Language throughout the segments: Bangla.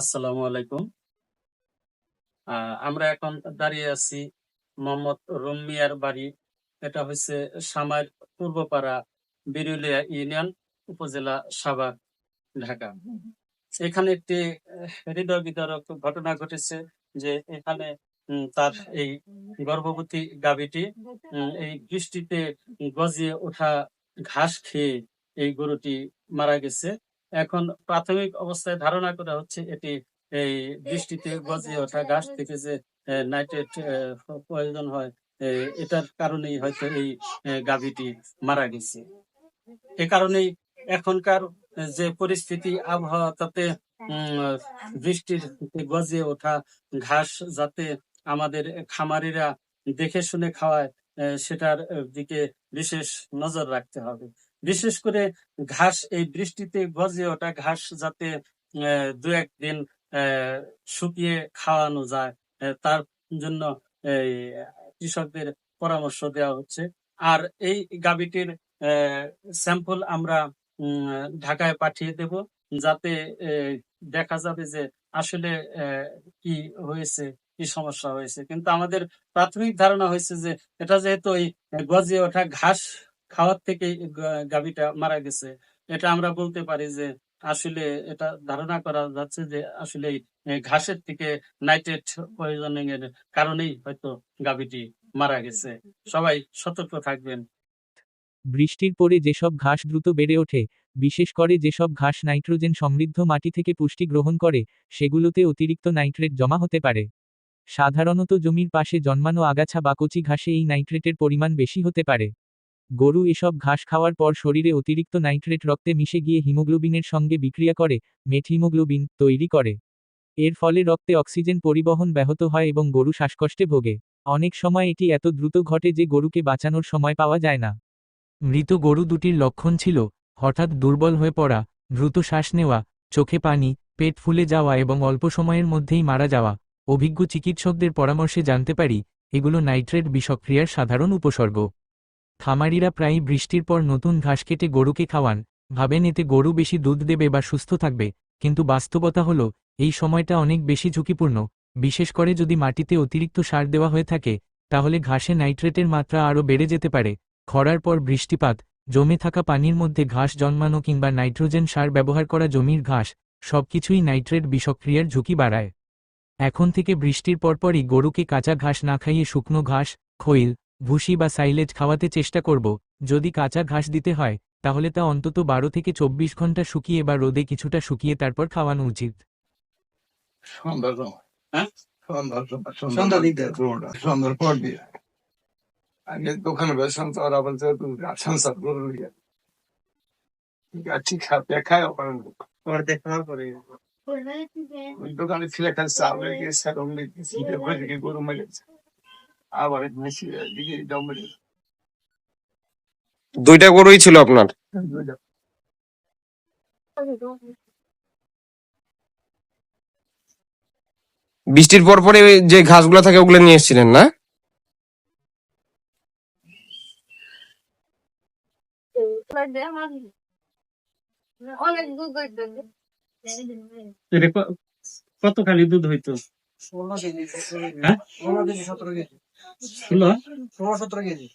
আসসালামু আলাইকুম। আমরা এখন দাঁড়িয়ে আছি মোহাম্মদ রুমিয়ার বাড়ি। এটা হচ্ছে সামার পূর্বপাড়া বিরুলিয়া ইউনিয়ন উপজেলা সাভার ঢাকা। এখানে একটি হৃদয় বিদারক ঘটনা ঘটেছে যে এখানে তার এই গর্ভবতী উম, এই বৃষ্টিতে গজিয়ে ওঠা ঘাস খেয়ে এই গরুটি মারা গেছে। এখন প্রাথমিক অবস্থায় ধারণা করা হচ্ছে এটি এই বৃষ্টিতে গজিয়ে ওঠা ঘাস থেকে যে নাইট্রেট প্রয়োজন হয় এটার কারণেই হয়তো এই গাভীটি মারা গেছে। এ কারণেই এখনকার যে পরিস্থিতি আবহাওয়া তাতে বৃষ্টির গজিয়ে ওঠা ঘাস যাতে আমাদের খামারিরা দেখে শুনে খাওয়ায় সেটার দিকে বিশেষ নজর রাখতে হবে। বিশেষ করে ঘাস, এই বৃষ্টিতে গজে ওঠা ঘাস যাতে দু একদিন শুকিয়ে খাওয়ানো যায় তার জন্য কৃষকদের পরামর্শ দেওয়া হচ্ছে। আর এই গাভীটির স্যাম্পল আমরা ঢাকায় পাঠিয়ে দেব, যাতে দেখা যাবে যে আসলে কি হয়েছে, কি সমস্যা হয়েছে। কিন্তু আমাদের প্রাথমিক ধারণা হয়েছে যে এটা যেহেতু ওই গজিয়ে ওঠা ঘাস খাওয়ার থেকে গাভীটা মারা গেছে। এটা আমরা বলতে পারি যে আসলে এটা ধারণা করা যাচ্ছে যে আসলে ঘাসের থেকে নাইট্রেট পয়জনিং এর কারণেই হয়তো গাভীটি মারা গেছে। সবাই সতর্ক থাকবেন। বৃষ্টির পরে যেসব ঘাস দ্রুত বেড়ে ওঠে, বিশেষ করে যেসব ঘাস নাইট্রোজেন সমৃদ্ধ মাটি থেকে পুষ্টি গ্রহণ করে, সেগুলোতে অতিরিক্ত নাইট্রেট জমা হতে পারে। সাধারণত জমির পাশে জন্মানো আগাছা বা কচি ঘাসে এই নাইট্রেটের পরিমাণ বেশি হতে পারে। গরু এসব ঘাস খাওয়ার পর শরীরে অতিরিক্ত নাইট্রেট রক্তে মিশে গিয়ে হিমোগ্লোবিনের সঙ্গে বিক্রিয়া করে মেথহিমোগ্লোবিন তৈরি করে। এর ফলে রক্তে অক্সিজেন পরিবহন ব্যাহত হয় এবং গরু শ্বাসকষ্টে ভোগে। অনেক সময় এটি এত দ্রুত ঘটে যে গরুকে বাঁচানোর সময় পাওয়া যায় না। মৃত গরু দুটির লক্ষণ ছিল, হঠাৎ দুর্বল হয়ে পড়া, দ্রুত শ্বাস নেওয়া, চোখে পানি, পেট ফুলে যাওয়া এবং অল্প সময়ের মধ্যেই মারা যাওয়া। অভিজ্ঞ চিকিৎসকদের পরামর্শে জানতে পারি, এগুলো নাইট্রেট বিষক্রিয়ার সাধারণ উপসর্গ। খামারিরা প্রায়ই বৃষ্টির পর নতুন ঘাস কেটে গরুকে খাওয়ান, ভাবেন এতে গরু বেশি দুধ দেবে বা সুস্থ থাকবে, কিন্তু বাস্তবতা হল, এই সময়টা অনেক বেশি ঝুঁকিপূর্ণ, বিশেষ করে যদি মাটিতে অতিরিক্ত সার দেওয়া হয়ে থাকে, তাহলে ঘাসে নাইট্রেটের মাত্রা আরও বেড়ে যেতে পারে, খরার পর বৃষ্টিপাত, জমে থাকা পানির মধ্যে ঘাস জন্মানো কিংবা নাইট্রোজেন সার ব্যবহার করা জমির ঘাস, সবকিছুই নাইট্রেট বিষক্রিয়ার ঝুঁকি বাড়ায়। এখন থেকে বৃষ্টির পরপরই গরুকে কাঁচা ঘাস না খাইয়ে শুকনো ঘাস, খৈল ভুসি বা সাইলেজ খাওয়াতে চেষ্টা করব যদি কাঁচা ঘাস দিতে হয় তাহলে তা অন্তত বারো থেকে চব্বিশ ঘণ্টা শুকিয়ে বা রোদে কিছুটা শুকিয়ে তারপর খাওয়ানো উচিত। হ্যাঁ? আগে দোকানে বেসন তো ওরা বলছে তুমি সংসার করো গাছি খাতে খায় ওখানে ওর দেখার পরে ওই দোকানে ছিল একটা গিয়ে গরু মেরেছে আবার মেশি দিকে দম দুইটা গরুই ছিল আপনার? বৃষ্টির পর পরে যে ঘাসগুলো থাকে ওগুলো নিয়ে এসেছিলেন না? অনেক দুধ হইতো এটা ক- কতখানি দুধ হইতো? ষোলো হ্যাঁ? ষোলো কেজি সতেরো কেজি। ষোলো ষোলো সতেরো কেজি।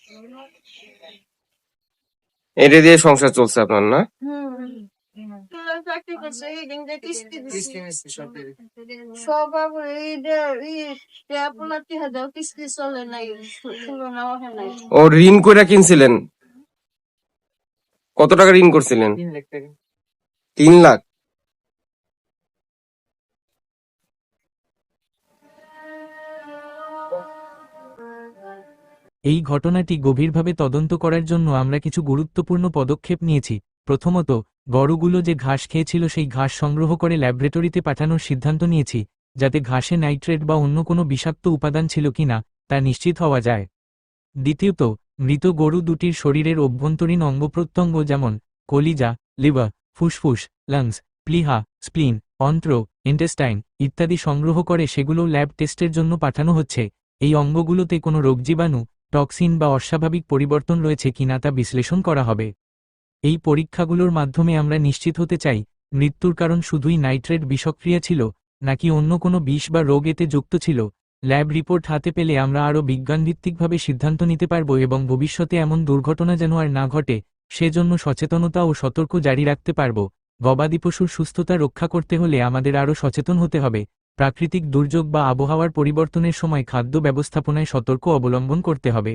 এটা দিয়ে সংসার চলছে আপনার না? ও ঋণ করে কিনছিলেন? কত টাকা ঋণ করছিলেন? তিন লাখ টাকা। তিন লাখ? এই ঘটনাটি গভীরভাবে তদন্ত করার জন্য আমরা কিছু গুরুত্বপূর্ণ পদক্ষেপ নিয়েছি। প্রথমত, গরুগুলো যে ঘাস খেয়েছিল সেই ঘাস সংগ্রহ করে ল্যাবরেটরিতে পাঠানোর সিদ্ধান্ত নিয়েছি, যাতে ঘাসে নাইট্রেট বা অন্য কোনো বিষাক্ত উপাদান ছিল কিনা তা নিশ্চিত হওয়া যায়। দ্বিতীয়ত, মৃত গরু দুটির শরীরের অভ্যন্তরীণ অঙ্গপ্রত্যঙ্গ যেমন কলিজা, লিভার, ফুসফুস, লাংস, প্লিহা, স্প্লিন, অন্ত্র, ইন্টেস্টাইন ইত্যাদি সংগ্রহ করে সেগুলো ল্যাব টেস্টের জন্য পাঠানো হচ্ছে। এই অঙ্গগুলোতে কোনো রোগজীবাণু টক্সিন বা অস্বাভাবিক পরিবর্তন রয়েছে কিনা তা বিশ্লেষণ করা হবে। এই পরীক্ষাগুলোর মাধ্যমে আমরা নিশ্চিত হতে চাই, মৃত্যুর কারণ শুধুই নাইট্রেট বিষক্রিয়া ছিল, নাকি অন্য কোনো বিষ বা রোগ এতে যুক্ত ছিল? ল্যাব রিপোর্ট হাতে পেলে আমরা আরও বিজ্ঞানভিত্তিকভাবে সিদ্ধান্ত নিতে পারব এবং ভবিষ্যতে এমন দুর্ঘটনা যেন আর না ঘটে, সেজন্য সচেতনতা ও সতর্ক জারি রাখতে পারব। গবাদি পশুর সুস্থতা রক্ষা করতে হলে আমাদের আরও সচেতন হতে হবে প্রাকৃতিক দুর্যোগ বা আবহাওয়ার পরিবর্তনের সময় খাদ্য ব্যবস্থাপনায় সতর্ক অবলম্বন করতে হবে।